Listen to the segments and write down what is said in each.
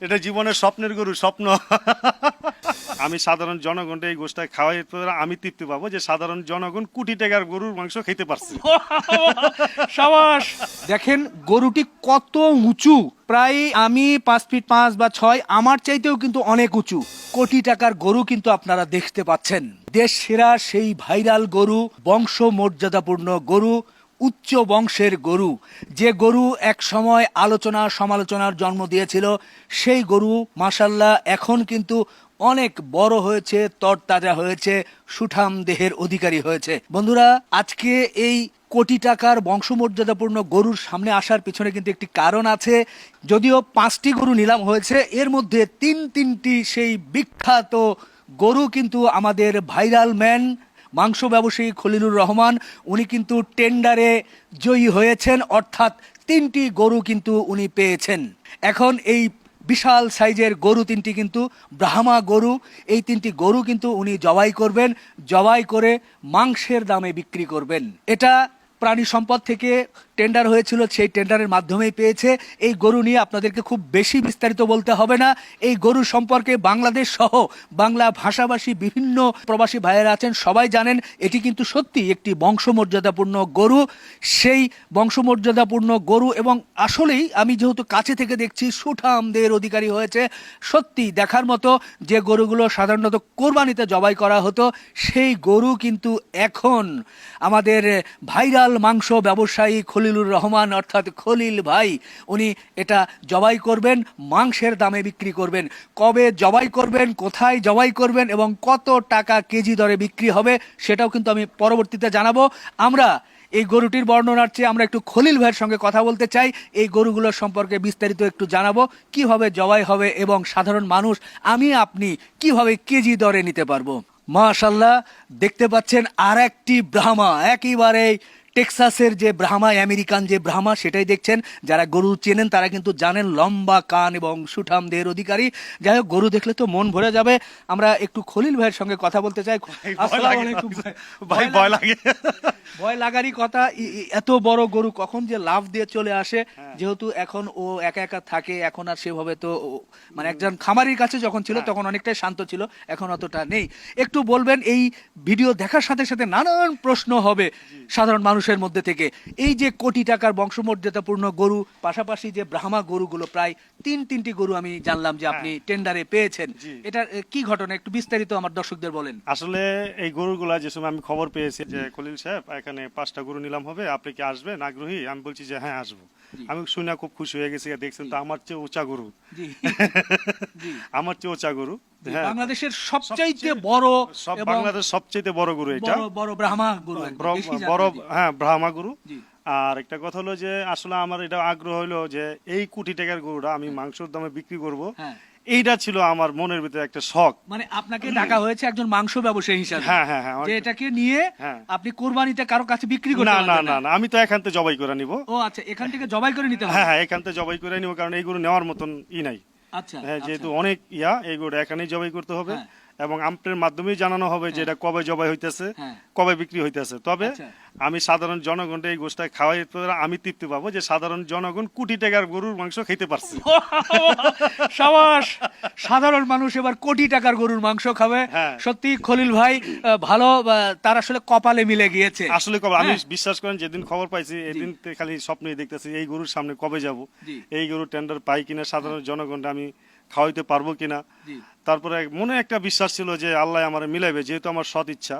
এটা জীবনের স্বপ্নের গরু স্বপ্ন। আমি সাধারণ জনগণটা এই গোষ্ঠটা খাওয়াই আমি তৃপ্তি পাবো যে সাধারণ জনগণ কোটি টাকার গরুর মাংস খেতে পারছে। সাবাস। দেখেন গরুটি কত উঁচু। প্রায় আমি পাঁচ ফিট পাঁচ বা ছয় আমার চাইতেও কিন্তু অনেক উঁচু। কোটি টাকার গরু কিন্তু আপনারা দেখতে পাচ্ছেন। দেশ সেরা সেই ভাইরাল গরু বংশ মর্যাদাপূর্ণ গরু উচ্চ বংশের গরু। যে গরু এক সময় আলোচনা সমালোচনার জন্ম দিয়েছিল, সেই গরু মাসাল্লাহ এখন কিন্তু অনেক বড় হয়েছে, তরতাজা হয়েছে, সুঠাম দেহের অধিকারী হয়েছে। বন্ধুরা, আজকে এই কোটি টাকার বংশমর্যাদাপূর্ণ গরুর সামনে আসার পিছনে কিন্তু একটি কারণ আছে। যদিও পাঁচটি গরু নিলাম হয়েছে, এর মধ্যে তিন তিনটি সেই বিখ্যাত গরু কিন্তু আমাদের ভাইরাল ম্যান মাংস ব্যবসায়ী খলিলুর রহমান, উনি কিন্তু টেন্ডারে জয়ী হয়েছেন, অর্থাৎ তিনটি গরু কিন্তু উনি পেয়েছেন। এখন এই বিশাল সাইজের গরু তিনটি কিন্তু ব্রাহ্মা গরু, এই তিনটি গরু কিন্তু উনি জবাই করবেন, জবাই করে মাংসের দামে বিক্রি করবেন। এটা প্রাণী সম্পদ থেকে টেন্ডার হয়েছিল, সেই টেন্ডারের মাধ্যমেই পেয়েছে। এই গরু নিয়ে আপনাদেরকে খুব বেশি বিস্তারিত বলতে হবে না। এই গরু সম্পর্কে বাংলাদেশ সহ বাংলা ভাষাভাষী বিভিন্ন প্রবাসী ভাইয়েরা আছেন, সবাই জানেন, এটি কিন্তু সত্যি একটি বংশমর্যাদাপূর্ণ গরু। সেই বংশমর্যাদাপূর্ণ গরু এবং আসলেই আমি যেহেতু কাছে থেকে দেখছি, সুঠামদের অধিকারী হয়েছে, সত্যি দেখার মতো যে গরুগুলো সাধারণত কোরবানিতে জবাই করা হতো, সেই গরু কিন্তু এখন আমাদের ভাইরাল মাংস ব্যবসায়ী খলিলুর রহমান, অর্থাৎ খলিল ভাই, উনি এটা জবাই করবেন, মাংসের দামে বিক্রি করবেন। কবে জবাই করবেন, কোথায় জবাই করবেন এবং কত টাকা কেজি দরে বিক্রি হবে, সেটাও কিন্তু আমি পরবর্তীতে জানাব। আমরা এই গরুটির বর্ণনার চেয়ে আমরা একটু খলিল ভাইয়ের সঙ্গে কথা বলতে চাই। এই গরুগুলোর সম্পর্কে বিস্তারিত একটু জানাব। কীভাবে জবাই হবে এবং সাধারণ মানুষ, আমি, আপনি কীভাবে কেজি দরে নিতে পারব? মাশাল্লাহ দেখতে পাচ্ছেন আর একটি ব্রাহ্মা। একেবারে টেক্সাসের যে ব্রাহ্মা আমেরিকান যে ব্রাহ্মা সেটাই দেখছেন। যারা গরু চেনেন তারা কিন্তু জানেন লম্বা কান এবং সুঠাম দেহের অধিকারী। যাই হোক গরু দেখলে তো মন ভরে যাবে। আমরা একটু খলিল ভাইয়ের সঙ্গে কথা বলতে চাই। ভাই। ভয় লাগে। ভয় লাগারই কথা এত বড় গরু কখন যে লাভ দিয়ে চলে আসে। যেহেতু এখন ও একা একা থাকে এখন আর সেভাবে তো মানে একজন খামারির কাছে যখন ছিল তখন অনেকটাই শান্ত ছিল এখন অতটা নেই। একটু বলবেন এই ভিডিও দেখার সাথে সাথে নানান প্রশ্ন হবে। সাধারণ মানুষের মধ্যে থেকে এই যে কোটি টাকার বংশমর্যাদাপূর্ণ গরু পাশাপাশি যে ব্রাহ্মা গরুগুলো প্রায় তিন তিনটি গরু আমি জানলাম যে আপনি টেন্ডারে পেয়েছেন। এটা কি ঘটনা? একটু বিস্তারিত আমার দর্শকদের বলেন। আসলে এই গরুগুলা যে সময় আমি খবর পেয়েছি যে খলিল সাহেব এখানে পাঁচটা গরু নিলাম হবে আপনি কি আসবেন? আগ্রহী? আমি বলছি যে হ্যাঁ আসব। আমি শুনে খুব খুশি হয়ে গেছি দেখছেন তো আমার চেয়ে উঁচা গরু। আমার চেয়ে উঁচা গরু হ্যাঁ। বাংলাদেশের সবচাইতে বড় সব এবং বাংলাদেশ সবচেয়ে বড় গরু এটা। বড় ব্রাহ্মা গরু বড়-। হ্যাঁ ব্রাহ্মা গরু। আর একটা কথা হলো যে আসলে আমার এটা আগ্রহ হলো যে এই কোটি টাকার গরুটা আমি মাংসের দামে বিক্রি করব। হ্যাঁ। এইটা ছিল আমার মনের ভিতরে একটা শখ। মানে আপনাকে ডাকা হয়েছে একজন মাংস ব্যবসায়ী হিসাবে। হ্যাঁ, হ্যাঁ, হ্যাঁ, যে এটাকে নিয়ে হ্যাঁ। আপনি কোরবানিতে কারও কাছে বিক্রি করতে না না না। না আমি তো এখান থেকে জবাই করে নিব। ও আচ্ছা এখান থেকে জবাই করে নিতে হবে? হ্যাঁ হ্যাঁ এখান থেকে জবাই করে নিব কারণ এইগুলো নেওয়ার মতন ই নাই। আচ্ছা হ্যাঁ আচ্ছা। যেহেতু অনেক ইয়া এই গরু এখানেই জবাই করতে হবে। হ্যাঁ। এবং আমটের মাধ্যমেই জানানো হবে যে এটা কবে জবাই হইতেছে হ্যাঁ। কবে বিক্রি হইতেছে। তবে আচ্ছা। আমি সাধারণ জনগণটা এই গোষ্ঠটা খাওয়াই আমি তৃপ্তি পাবো যে সাধারণ জনগণ কোটি টাকার গরুর মাংস খেতে পারছে। সাবাস! সাধারণ মানুষ এবার কোটি টাকার গরুর মাংস খাবে। হ্যাঁ। সত্যি খলিল ভাই ভালো তার আসলে কপালে মিলে গিয়েছে। আসলে কবে আমি হ্যাঁ। বিশ্বাস করেন যেদিন খবর পাইছি এদিন খালি স্বপ্নই দেখতেছি এই গরুর সামনে কবে যাব? এই গরু টেন্ডার পাই কিনা সাধারণ জনগণটা আমি খাওয়াইতে পারব কিনা। তারপরে মনে একটা বিশ্বাস ছিল যে আল্লাহ আমার মিলাইবে যেহেতু আমার সৎ ইচ্ছা।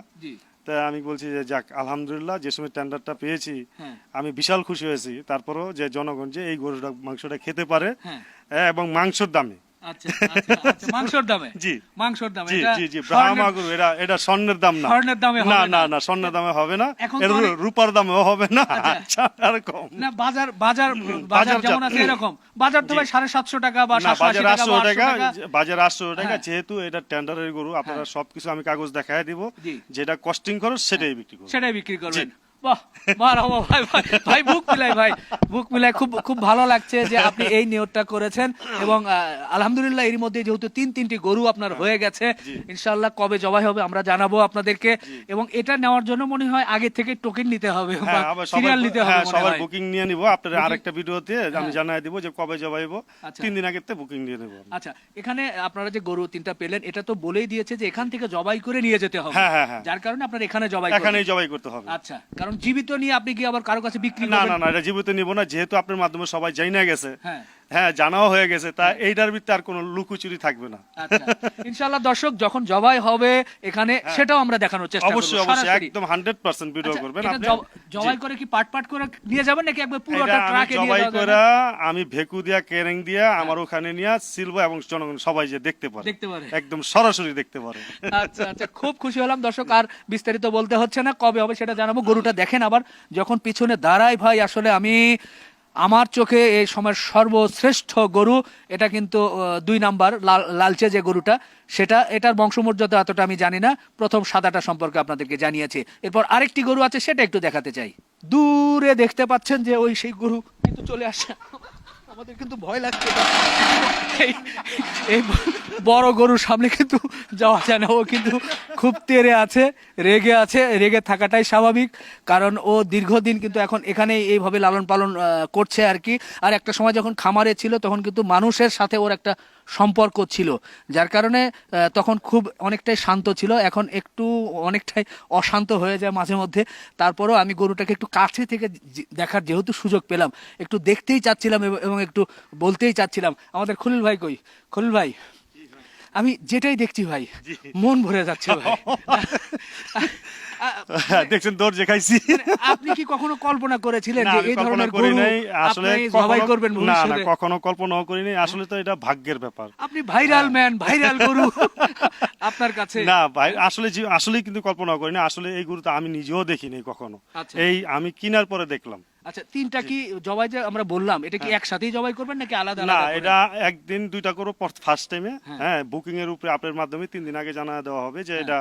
তাই আমি বলছি যে যাক আলহামদুলিল্লাহ যে সময় টেন্ডারটা পেয়েছি হ্যাঁ। আমি বিশাল খুশি হয়েছি। তারপরও যে জনগণ যে এই গরুটা মাংসটা খেতে পারে হ্যাঁ। হ্যাঁ, এবং মাংসর দামে আচ্ছা আচ্ছা আচ্ছা মাংসর দামে? জি। মাংসর দামে জি জি জি ব্রাহ্মা গরু এটা এটা স্বর্ণের দাম না। স্বর্ণের দামে না না। না না স্বর্ণের দামে হবে না। এটা রূপার দামেও হবে না। আচ্ছা। আর কম। না বাজার বাজার বাজার বাজার যেমন আছে এরকম। বাজার তো ভাই সাড়ে সাতশো টাকা বা টাকা বাজার হ্যাঁ। যেহেতু এটা টেন্ডারের গরু আপনারা হ্যাঁ। সবকিছু আমি কাগজ দেখায় দিব। যেটা কস্টিং খরচ সেটাই বিক্রি করব সেটাই বিক্রি করবেন। বাহ মারহাবা ভাই ভাই ভাই বুক মিলাই ভাই বুক মিলাই খুব খুব ভালো লাগছে যে আপনি এই নিয়তটা করেছেন এবং আলহামদুলিল্লাহ এর মধ্যে যেহেতু তিন তিনটি গরু আপনার হয়ে। গেছে ইনশাআল্লাহ কবে জবাই হবে আমরা জানাব আপনাদেরকে এবং এটা নেওয়ার জন্য মনে হয় আগে থেকে টোকেন নিতে হবে হ্যাঁ সিরিয়াল নিতে হবে হ্যাঁ। সবার বুকিং নিয়ে নিব। আপনার আরেকটা ভিডিওতে আমি জানাই দিব যে কবে জবাইব আচ্ছা। তিন দিন আগে বুকিং নিয়ে নেব আচ্ছা এখানে আপনারা যে গরু তিনটা পেলেন এটা তো বলেই দিয়েছে যে এখান থেকে জবাই করে নিয়ে যেতে হবে। হ্যাঁ, হ্যাঁ, হ্যাঁ। যার কারণে আপনার এখানে জবাই। এখানেই জবাই করতে হবে। আচ্ছা কারণ জীবিত নিয়ে আপনি কি আবার কারও কাছে বিক্রি না না না এটা জীবিত নিব না যেহেতু আপনার মাধ্যমে সবাই জানা গেছে। হ্যাঁ হ্যাঁ জানাও হয়ে গেছে তা এইটার ভিতরে আর কোনো লুকোচুরি থাকবে না। আচ্ছা। ইনশাআল্লাহ দর্শক যখন জবাই হবে এখানে সেটাও আমরা দেখানোর চেষ্টা করব হ্যাঁ। অবশ্যই অবশ্যই একদম হান্ড্রেড পার্সেন্ট ভিডিও আচ্ছা, করবেন। আপনি জবাই করে কি পাট পাট করে নিয়ে যাবেন নাকি একবার পুরোটা ট্রাকে নিয়ে জবাই করে আমি ভেকু দিয়া কেরেং দিয়া আমার ওখানে নিয়ে সিলবো এবং জনগণ সবাই যে দেখতে পারে। দেখতে পারে। একদম সরাসরি দেখতে পারে। আচ্ছা আচ্ছা খুব খুশি হলাম দর্শক আর বিস্তারিত বলতে হচ্ছে না কবে হবে সেটা জানাব। গরুটা দেখেন আবার যখন পিছনে দাঁড়ায় ভাই আসলে আমি আমার চোখে এই সময়ের সর্বশ্রেষ্ঠ গরু, এটা কিন্তু দুই নাম্বার লাল, লালচে যে গরুটা, সেটা, এটার বংশমর্যাদা এতটা আমি জানি না। প্রথম সাদাটা সম্পর্কে আপনাদেরকে জানিয়েছি। এরপর আরেকটি গরু আছে, সেটা একটু দেখাতে চাই। দূরে দেখতে পাচ্ছেন যে ওই সেই গরু কিন্তু চলে আসছে আমাদের কিন্তু ভয় লাগছে। এই- বড় গরুর সামনে কিন্তু যাওয়া যায় না। ও কিন্তু খুব তেরে আছে, রেগে আছে, রেগে থাকাটাই স্বাভাবিক, কারণ ও দীর্ঘদিন কিন্তু এখন এখানেই এইভাবে লালন পালন করছে আর কি। আর একটা সময় যখন খামারে ছিল, তখন কিন্তু মানুষের সাথে ওর একটা সম্পর্ক ছিল যার কারণে তখন খুব অনেকটাই শান্ত ছিল। এখন একটু অনেকটাই অশান্ত হয়ে যায় মাঝে মধ্যে। তারপরও আমি গরুটাকে একটু কাছে থেকে দেখার যেহেতু সুযোগ পেলাম একটু দেখতেই চাচ্ছিলাম এবং- একটু বলতেই চাচ্ছিলাম। আমাদের খলিল ভাই কই? খলিল ভাই আমি যেটাই দেখছি ভাই মন ভরে যাচ্ছে ভাই। দেখছেন দৌড় খাইছি। আপনি কি কখনো কল্পনা করেছিলেন যে এই ধরনের করি গরু নাই। আসলে কখনো- করবেন না না কখনো কল্পনাও করি নাই। আসলে তো এটা ভাগ্যের ব্যাপার। আপনি ভাইরাল ম্যান ভাইরাল গরু। আপনার কাছে? না ভাই আসলে আসলেই কিন্তু কল্পনা করি না আসলে এই গরুটা আমি নিজেও দেখিনি কখনো। আচ্ছা। এই আমি কিনার পরে দেখলাম। আচ্ছা তিনটা কি জবাই যে আমরা বললাম এটা কি একসাথেই জবাই করবেন নাকি আলাদা হ্যাঁ। না এটা একদিন দুইটা করে ফার্স্ট টাইমে হ্যাঁ। হ্যাঁ বুকিং এর উপরে আপনার মাধ্যমে তিন দিন আগে জানা দেওয়া হবে যে এটা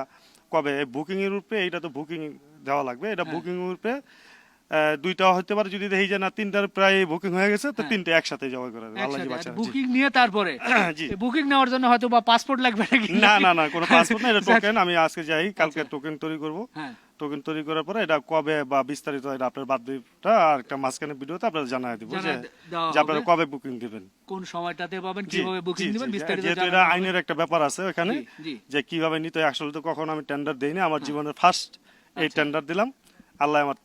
কবে বুকিং এর উপরে এটা তো বুকিং দেওয়া লাগবে এটা হ্যাঁ। বুকিং উপরে আহ, দুইটা হতে পারে যদি দেখি যে না তিনটার প্রায় বুকিং হয়ে গেছে তো তিনটে একসাথে জবাই করে দেবে আল্লাহ বুকিং নিয়ে তারপরে? জি। বুকিং নেওয়ার জন্য হয়তো বা পাসপোর্ট লাগবে নাকি? না না না কোনো পাসপোর্ট না এটা টোকেন আমি আজকে যাই কালকে টোকেন তৈরি করব। হ্যাঁ। টোকেন তৈরি করার পরে এটা কবে বা বিস্তারিত এটা আপনার বাধ্যটা আর একটা মাঝখানে ভিডিওতে আপনারা জানাই দিব যে আপনারা কবে বুকিং দিবেন। কোন সময়টাতে পাবেন কীভাবে বুকিং দিবেন বিস্তারিত যেহেতু এটা আইনের একটা ব্যাপার আছে ওখানে। যে কীভাবে নিতে হয়। আসলে তো কখনো আমি টেন্ডার দেইনি আমার হ্যাঁ। জীবনের ফার্স্ট এই আচ্ছা। টেন্ডার দিলাম। আল্লাহ আমার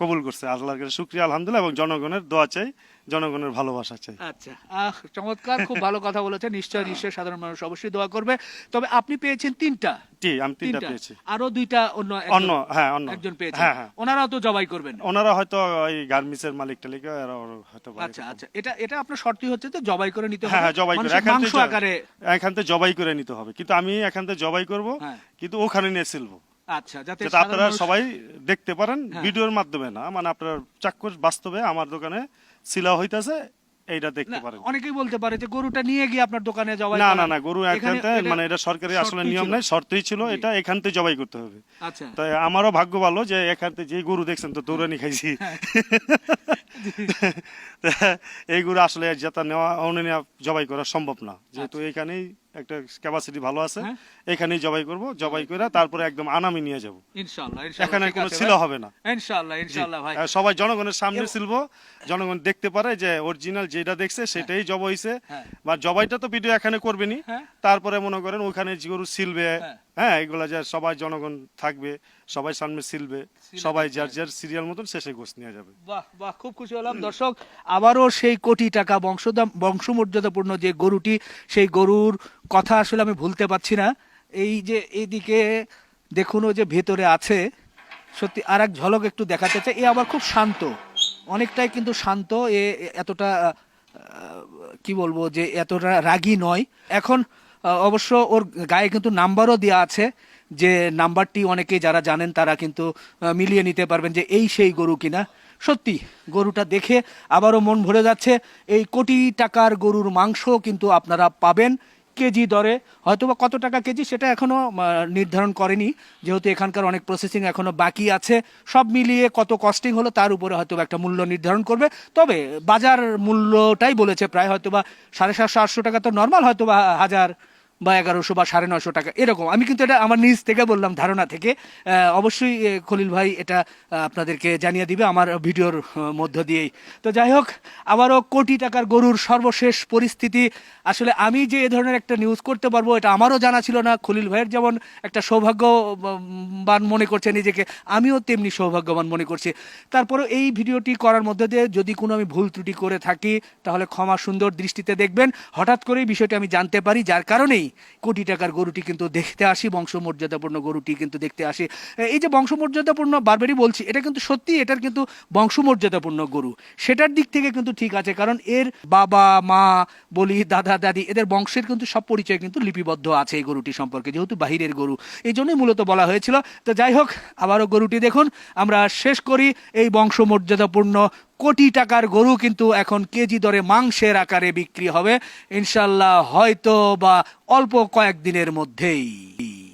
কবুল করছে। আল্লাহর কাছে শুক্রিয়া আলহামদুলিল্লাহ এবং জনগণের দোয়া চাই জনগণের ভালোবাসা চাই। আচ্ছা আহ চমৎকার খুব ভালো কথা বলেছেন। নিশ্চয় নিশ্চয় সাধারণ মানুষ অবশ্যই দোয়া করবে। তবে আপনি পেয়েছেন তিনটা। জি আমি তিনটা পেয়েছি। আরও দুইটা অন্য অন্য হ্যাঁ অন্য। একজন পেয়েছেন। হ্যাঁ হ্যাঁ। ওনারাও তো জবাই করবেন। ওনারা হয়তো গার্মেন্টসের মালিক টালিক হয়তো আচ্ছা আচ্ছা। এটা এটা আপনার শর্তই হচ্ছে তো জবাই করে নিতে হবে। হ্যাঁ হ্যাঁ জবাই করে। এখান থেকে এখান থেকে জবাই করে নিতে হবে। কিন্তু আমি এখান থেকে জবাই করব হ্যাঁ। কিন্তু ওখানে নিয়ে সিলবো। আচ্ছা যাতে আপনারা সবাই দেখতে পারেন হ্যাঁ। ভিডিওর মাধ্যমে না মানে আপনার চাক্ষুষ বাস্তবে আমার দোকানে সিলা হইতাছে এইটা দেখতে পারেন। অনেকেই বলতে পারে যে গরুটা নিয়ে গিয়ে আপনার দোকানে জবাই না না না গরু এখানে এখান থেকে এটা মানে এটা সরকারি আসলে নিয়ম নাই শর্তই ছিল এটা এখান থেকে জবাই করতে হবে। আচ্ছা। তাই আমারও ভাগ্য ভালো যে এখান থেকে যে গরু দেখছেন তো দৌড়ানি খাইছি। হ্যাঁ। এই গরু আসলে যেটা নেওয়া অনেক জবাই করা সম্ভব না যেহেতু এখানেই একটা ক্যাপাসিটি ভালো আছে। হ্যাঁ। এখানেই জবাই করব জবাই করে তারপরে একদম আনামি নিয়ে যাব ইনশাআল্লাহ এখানে কোনো ছিল হবে না ইনশাআল্লাহ ইনশাআল্লাহ ভাই সবাই জনগণের সামনে ছিল জনগণ দেখতে পারে যে অরিজিনাল যেটা দেখছে সেটাই জব হইছে হ্যাঁ। বা জবাইটা তো ভিডিও এখানে করবেনি হ্যাঁ। তারপরে মনে করেন ওখানে গরু সিলবে হ্যাঁ। হ্যাঁ এগুলা যে সবাই জনগণ থাকবে সবাই সামনে সিলবে সবাই যার যার সিরিয়াল মতন শেষে গোছ নিয়ে যাবে বাহ বাহ খুব খুশি হলাম দর্শক আবারও সেই কোটি টাকা বংশদাম বংশমর্যাদাপূর্ণ যে গরুটি সেই গরুর কথা আসলে আমি ভুলতে পারছি না। এই যে এইদিকে দেখুন ও যে ভেতরে আছে, সত্যি আর এক ঝলক একটু দেখাতে চাই। এ আবার খুব শান্ত। অনেকটাই কিন্তু শান্ত। এ এতটা কি বলব যে এতটা রাগী নয়। এখন অবশ্য ওর গায়ে কিন্তু নাম্বারও দেওয়া আছে যে নাম্বারটি অনেকে যারা জানেন তারা কিন্তু মিলিয়ে নিতে পারবেন যে এই সেই গরু কিনা। সত্যি, গরুটা দেখে আবারও মন ভরে যাচ্ছে। এই কোটি টাকার গরুর মাংস কিন্তু আপনারা পাবেন। কেজি দরে হয়তো বা কত টাকা কেজি সেটা এখনও নির্ধারণ করেনি। যেহেতু এখানকার অনেক প্রসেসিং এখনও বাকি আছে, সব মিলিয়ে কত কস্টিং হলো তার উপরে হয়তো একটা মূল্য নির্ধারণ করবে। তবে বাজার মূল্যটাই বলেছে, প্রায় হয়তো বা সাড়ে সাতশো, আটশো টাকা তো নর্মাল হয়তো বা হাজার বা এগারোশো বা সাড়ে নশো টাকা, এরকম। আমি কিন্তু এটা আমার নিজ থেকে বললাম, ধারণা থেকে। অবশ্যই খলিল ভাই এটা আপনাদেরকে জানিয়ে দিবে আমার ভিডিওর মধ্য দিয়েই। তো যাই হোক, আবারও কোটি টাকার গরুর সর্বশেষ পরিস্থিতি। আসলে আমি যে এ ধরনের একটা নিউজ করতে পারব, এটা আমারও জানা ছিল না। খলিল ভাইয়ের যেমন একটা সৌভাগ্যবান মনে করছে নিজেকে, আমিও তেমনি সৌভাগ্যবান মনে করছি। তারপরে এই ভিডিওটি করার মধ্যে দিয়ে যদি কোনো আমি ভুল ত্রুটি করে থাকি, তাহলে ক্ষমা সুন্দর দৃষ্টিতে দেখবেন। হঠাৎ করেই বিষয়টি আমি জানতে পারি, যার কারণেই কোটি টাকার গরুটি কিন্তু দেখতে আসি, বংশমর্যাদাপূর্ণ গরুটি কিন্তু দেখতে আসি। এই যে বংশমর্যাদাপূর্ণ, বারবারই বলছি, এটা কিন্তু সত্যি, এটার কিন্তু বংশমর্যাদাপূর্ণ গরু। সেটার দিক থেকে কিন্তু ঠিক আছে, কারণ এর বাবা, মা, বলি, দাদা, দাদি, এদের বংশের কিন্তু সব পরিচয় কিন্তু লিপিবদ্ধ আছে এই গরুটি সম্পর্কে, যেহেতু বাহিরের গরু। এই জন্যই মূলত বলা হয়েছিল। তো যাই হোক, আবারও গরুটি দেখুন, আমরা শেষ করি এই বংশমর্যাদাপূর্ণ কোটি টাকার গরু কিন্তু এখন কেজি দরে মাংসের আকারে বিক্রি হবে। ইনশাল্লাহ হয়তো বা অল্প কয়েকদিনের মধ্যেই।